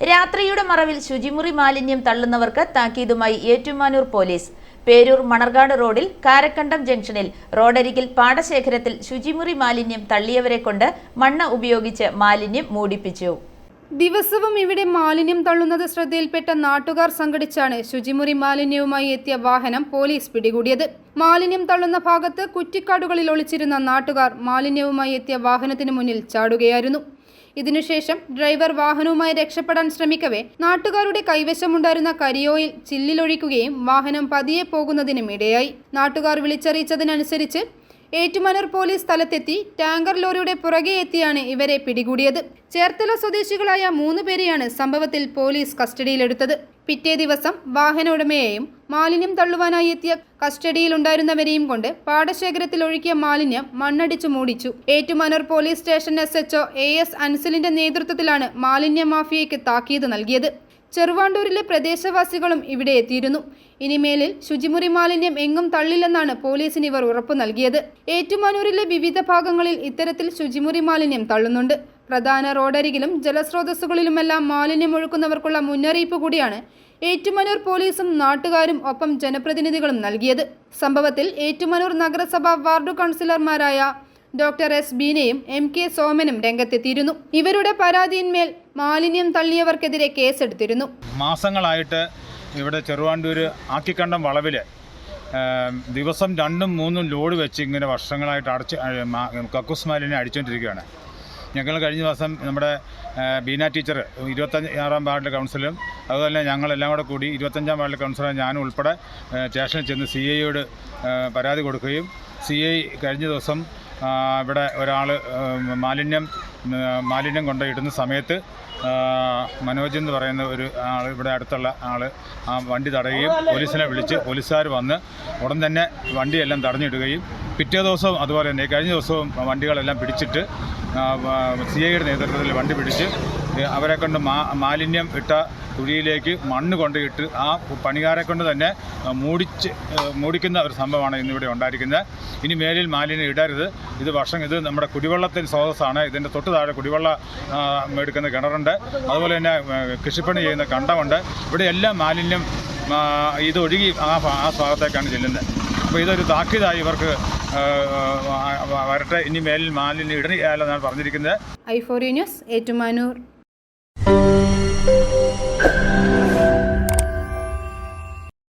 രാത്രിയുടെ മറവിൽ ശുചിമുറി മാലിന്യം തള്ളുന്നവർക്ക് താക്കീതുമായി ഏറ്റുമാനൂർ പോലീസ്. പേരൂർ മണർകാട് റോഡിൽ കാരക്കണ്ടം ജംഗ്ഷനിൽ റോഡരികിൽ പാടശേഖരത്തിൽ ശുചിമുറി മാലിന്യം തള്ളിയവരെ കൊണ്ട് മണ്ണ് ഉപയോഗിച്ച് മാലിന്യം മൂടിപ്പിച്ചു. ദിവസവും ഇവിടെ മാലിന്യം തള്ളുന്നത് ശ്രദ്ധയിൽപ്പെട്ട നാട്ടുകാർ സംഘടിച്ചാണ് ശുചിമുറി മാലിന്യവുമായി എത്തിയ വാഹനം പോലീസ് പിടികൂടിയത്. മാലിന്യം തള്ളുന്ന ഭാഗത്ത് കുറ്റിക്കാടുകളിൽ ഒളിച്ചിരുന്ന നാട്ടുകാർ മാലിന്യവുമായി എത്തിയ വാഹനത്തിന് മുന്നിൽ ചാടുകയായിരുന്നു. ഇതിനുശേഷം ഡ്രൈവർ വാഹനവുമായി രക്ഷപ്പെടാൻ ശ്രമിക്കവേ നാട്ടുകാരുടെ കൈവശമുണ്ടായിരുന്ന കരിയോയിൽ ചില്ലിലൊഴിക്കുകയും വാഹനം പതിയെ പോകുന്നതിനും ഇടയായി. നാട്ടുകാർ വിളിച്ചറിയിച്ചതിനനുസരിച്ച് ഏറ്റുമാനൂർ പോലീസ് സ്ഥലത്തെത്തി ടാങ്കർ ലോറിയുടെ പുറകെ എത്തിയാണ് ഇവരെ പിടികൂടിയത്. ചേർത്തല സ്വദേശികളായ മൂന്ന് പേരെയാണ് സംഭവത്തിൽ പോലീസ് കസ്റ്റഡിയിലെടുത്തത്. പിറ്റേ ദിവസം വാഹന ഉടമയെയും മാലിന്യം തള്ളുവാനായി എത്തിയ കസ്റ്റഡിയിലുണ്ടായിരുന്നവരെയും കൊണ്ട് പാടശേഖരത്തിൽ ഒഴുക്കിയ മാലിന്യം മണ്ണടിച്ചു മൂടിച്ചു. Ettumanoor police station S HO A S അൻസലിന്റെ നേതൃത്വത്തിലാണ് മാലിന്യ മാഫിയയ്ക്ക് താക്കീത് നൽകിയത്. ചെറുവാണ്ടൂരിലെ പ്രദേശവാസികളും ഇവിടെ എത്തിയിരുന്നു. ഇനിമേലിൽ ശുചിമുറി മാലിന്യം എങ്ങും തള്ളില്ലെന്നാണ് പോലീസിന് ഇവർ ഉറപ്പു നൽകിയത്. ഏറ്റുമാനൂരിലെ വിവിധ ഭാഗങ്ങളിൽ ഇത്തരത്തിൽ ശുചിമുറി മാലിന്യം തള്ളുന്നുണ്ട്. പ്രധാന റോഡരികിലും ജലസ്രോതസ്സുകളിലുമെല്ലാം മാലിന്യം ഒഴുക്കുന്നവർക്കുള്ള മുന്നറിയിപ്പ് കൂടിയാണ് ഏറ്റുമനൂർ പോലീസും നാട്ടുകാരും ഒപ്പം ജനപ്രതിനിധികളും നൽകിയത്. സംഭവത്തിൽ ഏറ്റുമനൂർ നഗരസഭ വാർഡ് കൗൺസിലർമാരായ ഡോക്ടർ എസ് ബീനയും എം കെ സോമനും രംഗത്തെത്തിയിരുന്നു. ഇവരുടെ പരാതിയിന്മേൽ മാലിന്യം തള്ളിയവർക്കെതിരെ കേസെടുത്തിരുന്നു. മാസങ്ങളായിട്ട് ഇവിടെ ചെറുവാണ്ടൂർ ആക്കിക്കണ്ടം വളവിൽ ദിവസം രണ്ടും മൂന്നും ലോഡ് വെച്ച് ഇങ്ങനെ വർഷങ്ങളായിട്ട് അടച്ച് കക്കൂസ് മാലിന്യം അടിച്ചുകൊണ്ടിരിക്കുകയാണ് ഞങ്ങൾ കഴിഞ്ഞ ദിവസം നമ്മുടെ ബീന ടീച്ചർ ഇരുപത്തഞ്ച് ആറാം വാർഡിലെ കൗൺസിലും അതുപോലെ ഞങ്ങളെല്ലാം കൂടെ കൂടി ഇരുപത്തഞ്ചാം വാർഡിലെ കൗൺസിലർ ഞാനും ഉൾപ്പെടെ സ്റ്റേഷനിൽ ചെന്ന് സി ഐയോട് പരാതി കൊടുക്കുകയും സി ഐ കഴിഞ്ഞ ദിവസം ഇവിടെ ഒരാൾ മാലിന്യം മാലിന്യം കൊണ്ടിടുന്ന സമയത്ത് മനോജ് എന്ന് പറയുന്ന ഒരു ആൾ ഇവിടെ അടുത്തുള്ള ആൾ ആ വണ്ടി തടയുകയും പോലീസിനെ വിളിച്ച് പോലീസുകാർ വന്ന് ഉടൻ തന്നെ വണ്ടിയെല്ലാം തടഞ്ഞിടുകയും പിറ്റേ ദിവസവും അതുപോലെ തന്നെ കഴിഞ്ഞ ദിവസവും വണ്ടികളെല്ലാം പിടിച്ചിട്ട് സി ഐയുടെ നേതൃത്വത്തിൽ വണ്ടി പിടിച്ച് അവരെ കൊണ്ട് മാലിന്യം ഇട്ട കുഴിയിലേക്ക് മണ്ണ് കൊണ്ടിട്ട് ആ പണിക്കാരെ കൊണ്ട് തന്നെ മൂടിച്ച് മൂടിക്കുന്ന ഒരു സംഭവമാണ് ഇന്നിവിടെ ഉണ്ടായിരിക്കുന്നത്. ഇനി മേലിൽ മാലിന്യം ഇടരുത്. ഇത് വർഷം ഇത് നമ്മുടെ കുടിവെള്ളത്തിന് സ്രോതസ്സാണ്. ഇതിന്റെ തൊട്ട് താഴെ കുടിവെള്ള എടുക്കുന്ന കിണറുണ്ട്. അതുപോലെ തന്നെ കൃഷിപ്പണി ചെയ്യുന്ന കണ്ടമുണ്ട്. ഇവിടെ എല്ലാ മാലിന്യം ഇത് ഒഴുകി ആ ആ ഭാഗത്തേക്കാണ് ചെല്ലുന്നത്. അപ്പോൾ ഇതൊരു താക്കീതായി ഇവർക്ക് വരട്ടെ. ഇനി മേലിൽ മാലിന്യം ഇടണില്ലെന്നാണ് പറഞ്ഞിരിക്കുന്നത്. I four news Ettumanoor.